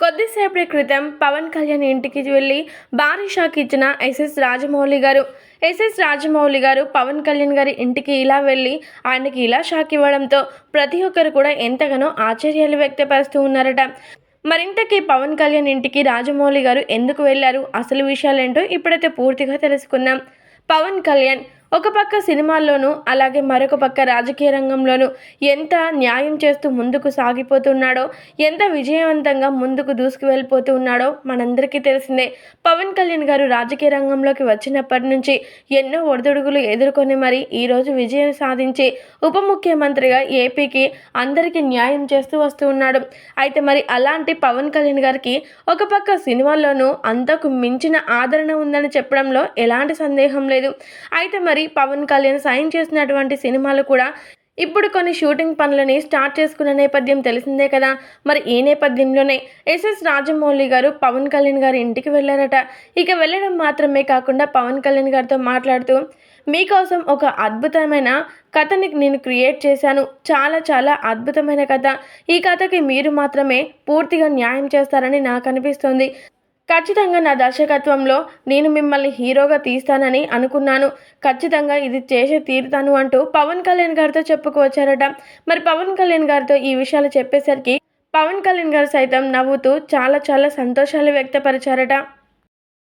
కొద్దిసేపటి క్రితం పవన్ కళ్యాణ్ ఇంటికి వెళ్ళి భారీ షాక్ ఇచ్చిన ఎస్ఎస్ రాజమౌళి గారు. ఎస్ఎస్ రాజమౌళి గారు పవన్ కళ్యాణ్ గారి ఇంటికి ఇలా వెళ్ళి ఆయనకి ఇలా షాక్ ఇవ్వడంతో ప్రతి ఒక్కరు కూడా ఎంతగానో ఆశ్చర్యాలు వ్యక్తపరుస్తూ ఉన్నారట. మరింతకీ పవన్ కళ్యాణ్ ఇంటికి రాజమౌళి గారు ఎందుకు వెళ్ళారు? అసలు విషయాలేంటో ఇప్పుడైతే పూర్తిగా తెలుసుకుందాం. పవన్ కళ్యాణ్ ఒక పక్క సినిమాల్లోనూ అలాగే మరొక పక్క రాజకీయ రంగంలోనూ ఎంత న్యాయం చేస్తూ ముందుకు సాగిపోతున్నాడో ఎంత విజయవంతంగా ముందుకు దూసుకు వెళ్ళిపోతూ ఉన్నాడో మనందరికీ తెలిసిందే. పవన్ కళ్యాణ్ గారు రాజకీయ రంగంలోకి వచ్చినప్పటి నుంచి ఎన్నో ఒడిదుడుగులు ఎదుర్కొని మరి ఈరోజు విజయం సాధించి ఉప ముఖ్యమంత్రిగా ఏపీకి అందరికీ న్యాయం చేస్తూ వస్తూ ఉన్నాడు. అయితే మరి అలాంటి పవన్ కళ్యాణ్ గారికి ఒక పక్క సినిమాల్లోనూ అంతకు మించిన ఆదరణ ఉందని చెప్పడంలో ఎలాంటి సందేహం లేదు. అయితే మరి పవన్ కళ్యాణ్ సైన్ చేసినటువంటి సినిమాలు కూడా ఇప్పుడు కొన్ని షూటింగ్ పనులని స్టార్ట్ చేసుకున్న నేపథ్యం తెలిసిందే కదా. మరి ఈ నేపథ్యంలోనే ఎస్ఎస్ రాజమౌళి గారు పవన్ కళ్యాణ్ గారి ఇంటికి వెళ్ళారట. ఇక వెళ్ళడం మాత్రమే కాకుండా పవన్ కళ్యాణ్ గారితో మాట్లాడుతూ మీకోసం ఒక అద్భుతమైన కథని నేను క్రియేట్ చేశాను. చాలా చాలా అద్భుతమైన కథ. ఈ కథకి మీరు మాత్రమే పూర్తిగా న్యాయం చేస్తారని నాకు అనిపిస్తుంది. ఖచ్చితంగా నా దర్శకత్వంలో నేను మిమ్మల్ని హీరోగా తీస్తానని అనుకున్నాను. ఖచ్చితంగా ఇది చేసే తీరుతాను అంటూ పవన్ కళ్యాణ్ గారితో చెప్పుకువచ్చారట. మరి పవన్ కళ్యాణ్ గారితో ఈ విషయాలు చెప్పేసరికి పవన్ కళ్యాణ్ గారు సైతం నవ్వుతూ చాలా చాలా సంతోషాలు వ్యక్తపరిచారట.